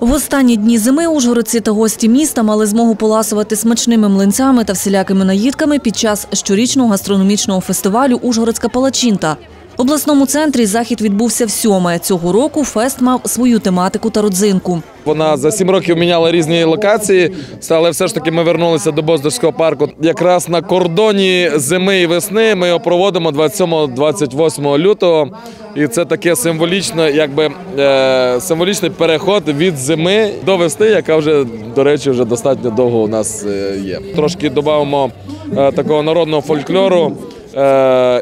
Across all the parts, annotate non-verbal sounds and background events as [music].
В останні дні зими ужгородці та гості міста мали змогу поласувати смачними млинцями та всілякими наїдками під час щорічного гастрономічного фестивалю Ужгородська палачинта. Обласному центрі захід відбувся всьоме. Цього року фест мав свою тематику та родзинку. Вона за сім років міняла різні локації, але все ж таки ми вернулися до Боздорського парку. Якраз на кордоні зими і весни ми його проводимо 27-28 лютого. І це таке символічне, якби е, символічний переход від зими до весни, яка вже, до речі, вже достатньо довго у нас е, є. Трошки додамо е, такого народного фольклору,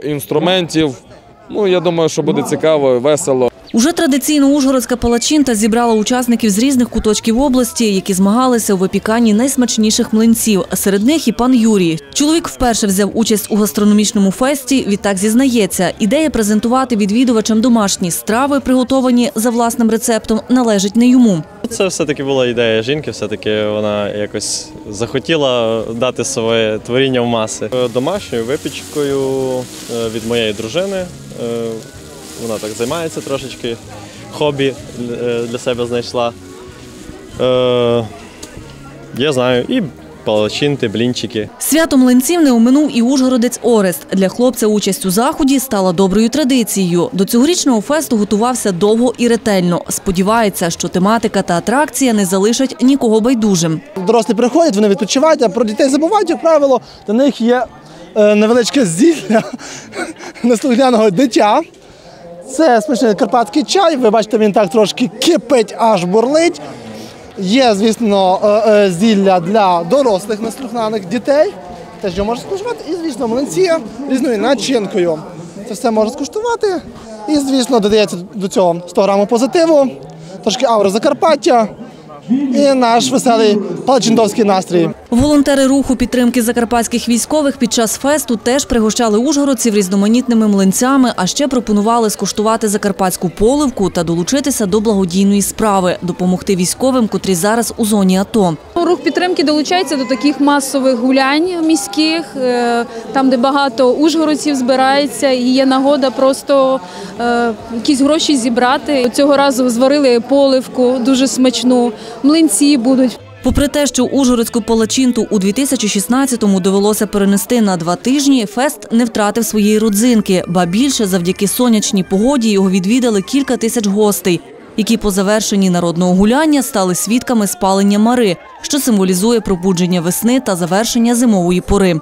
інструментів. Ну, я думаю, що буде цікаво, весело. Уже традиційно Ужгородська палачинта зібрала учасників з різних куточків області, які змагалися у випіканні найсмачніших млинців. Серед них і пан Юрій. Чоловік вперше взяв участь у гастрономічному фесті. Відтак зізнається, ідея презентувати відвідувачам домашні страви, приготовані за власним рецептом, належить не йому. Це все-таки була ідея жінки, все-таки вона якось захотіла дати своє творіння в маси. Домашньою випічкою е, від моєї дружини. е, Вона так займається трошечки, хобі е, для себе знайшла. Е, Я знаю, і палачинти, блінчики. Свято млинців не оминув і ужгородець Орест. Для хлопця участь у заході стала доброю традицією. До цьогорічного фесту готувався довго і ретельно. Сподівається, що тематика та атракція не залишать нікого байдужим. Дорослі приходять, вони відпочивають, а про дітей забувають, як правило, для них є е, невеличке зілля [laughs] неслухняного дитя. Це смачний карпатський чай. Ви бачите, він так трошки кипить, аж бурлить. Є, звісно, е, е, зілля для дорослих неструхнаних дітей. Теж його можна скуштувати. І, звісно, млинці різною начинкою. Це все можна скуштувати. І, звісно, додається до цього 100 грамів позитиву, трошки аури Закарпаття і наш веселий палачиндовський настрій. Волонтери руху підтримки закарпатських військових під час фесту теж пригощали ужгородців різноманітними млинцями, а ще пропонували скуштувати закарпатську поливку та долучитися до благодійної справи, допомогти військовим, котрі зараз у зоні АТО. Рух підтримки долучається до таких масових гулянь міських, е, там, де багато ужгородців збирається, і є нагода просто е, якісь гроші зібрати. Цього разу зварили поливку дуже смачну, млинці будуть. Попри те, що Ужгородську палачинту у 2016-му довелося перенести на два тижні, фест не втратив своєї родзинки, ба більше завдяки сонячній погоді його відвідали кілька тисяч гостей, які по завершенні народного гуляння стали свідками спалення мари, що символізує пробудження весни та завершення зимової пори.